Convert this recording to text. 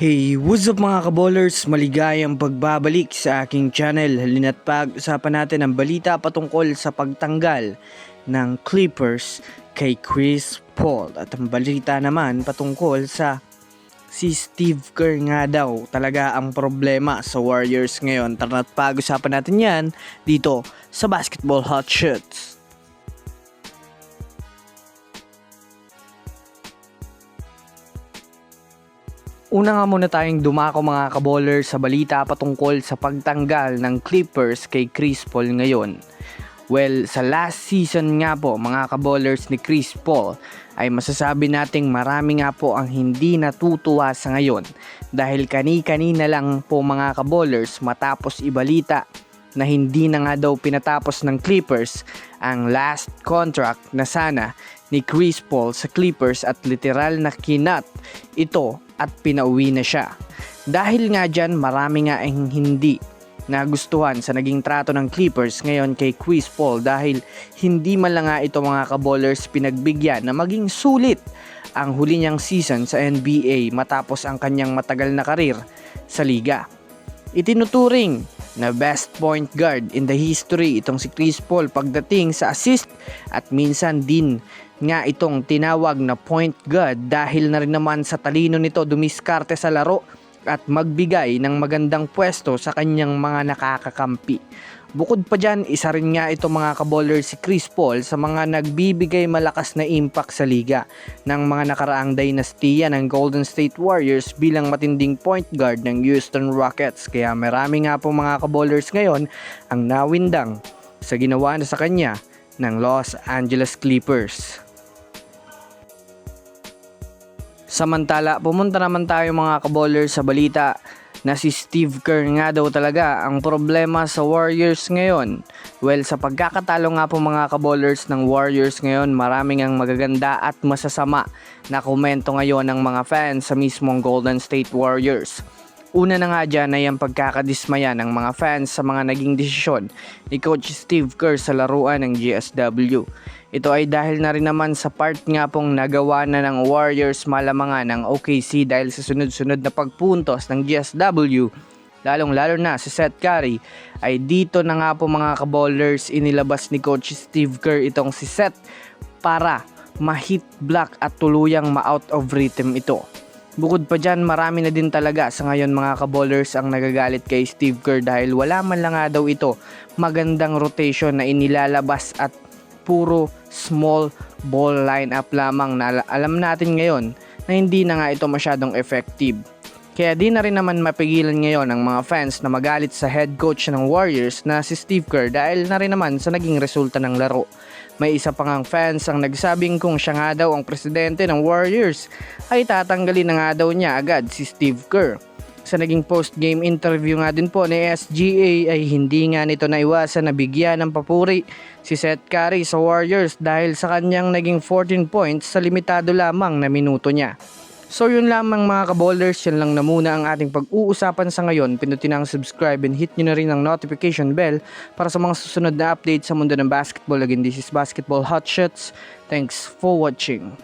Hey, what's up mga kabowlers? Maligayang pagbabalik sa aking channel. Halina't pag-usapan natin ang balita patungkol sa pagtanggal ng Clippers kay Chris Paul. At ang balita naman patungkol sa si Steve Kerr nga daw talaga ang problema sa Warriors ngayon. Tara't pag-usapan natin yan dito sa Basketball Hot Shots. Una nga muna tayong dumako mga kabowler sa balita patungkol sa pagtanggal ng Clippers kay Chris Paul ngayon. Well, sa last season nga po mga kabowlers ni Chris Paul ay masasabi nating marami nga po ang hindi natutuwa sa ngayon dahil kani-kanina lang po mga kabowlers matapos ibalita na hindi na nga daw pinatapos ng Clippers ang last contract na sana ni Chris Paul sa Clippers at literal na kinat ito at pinauwi na siya. Dahil nga dyan marami nga ang hindi nagustuhan sa naging trato ng Clippers ngayon kay Chris Paul dahil hindi man lang nga ito mga kabowlers pinagbigyan na maging sulit ang huli niyang season sa NBA matapos ang kanyang matagal na karir sa liga. Itinuturing na best point guard in the history itong si Chris Paul pagdating sa assist at minsan din nga itong tinawag na point guard dahil na rin naman sa talino nito dumiskarte sa laro at magbigay ng magandang pwesto sa kanyang mga nakakakampi. Bukod pa dyan, isa rin nga ito mga kabowler si Chris Paul sa mga nagbibigay malakas na impact sa liga ng mga nakaraang dinastiya ng Golden State Warriors bilang matinding point guard ng Houston Rockets. Kaya marami nga po mga kabowlers ngayon ang nawindang sa ginawa na sa kanya ng Los Angeles Clippers. Samantala, pumunta naman tayo mga kabowlers sa balita na si Steve Kerr nga daw talaga ang problema sa Warriors ngayon. Well, sa pagkakatalo nga po mga kabowlers ng Warriors ngayon, maraming ang magaganda at masasama na komento ngayon ng mga fans sa mismong Golden State Warriors. Una na nga dyan ay ang pagkakadismaya ng mga fans sa mga naging desisyon ni Coach Steve Kerr sa laruan ng GSW. Ito ay dahil na rin naman sa part nga pong nagawa na ng Warriors malamangan ng OKC dahil sa sunod-sunod na pagpuntos ng GSW lalong lalo na si Seth Curry ay dito na nga po mga kabowlers inilabas ni Coach Steve Kerr itong si Seth para ma-hit block at tuluyang ma-out of rhythm ito. Bukod pa dyan, marami na din talaga sa ngayon mga kabowlers ang nagagalit kay Steve Kerr dahil wala man lang nga daw ito magandang rotation na inilalabas at puro small ball lineup lamang na alam natin ngayon na hindi na nga ito masyadong effective. Kaya di na rin naman mapigilan ngayon ng mga fans na magalit sa head coach ng Warriors na si Steve Kerr dahil na rin naman sa naging resulta ng laro. May isa pang ang fans ang nagsabing kung siya nga daw ang presidente ng Warriors ay tatanggalin na nga daw niya agad si Steve Kerr. Sa naging post-game interview nga din po ni SGA ay hindi nga nito naiwasan na bigyan ng papuri si Seth Curry sa Warriors dahil sa kanyang naging 14 points sa limitado lamang na minuto niya. So yun lamang mga kabowlers, yan lang na muna ang ating pag-uusapan sa ngayon. Pindutin ang subscribe and hit nyo na rin ang notification bell para sa mga susunod na update sa mundo ng basketball. Again, this is Basketball Hot Shots. Thanks for watching.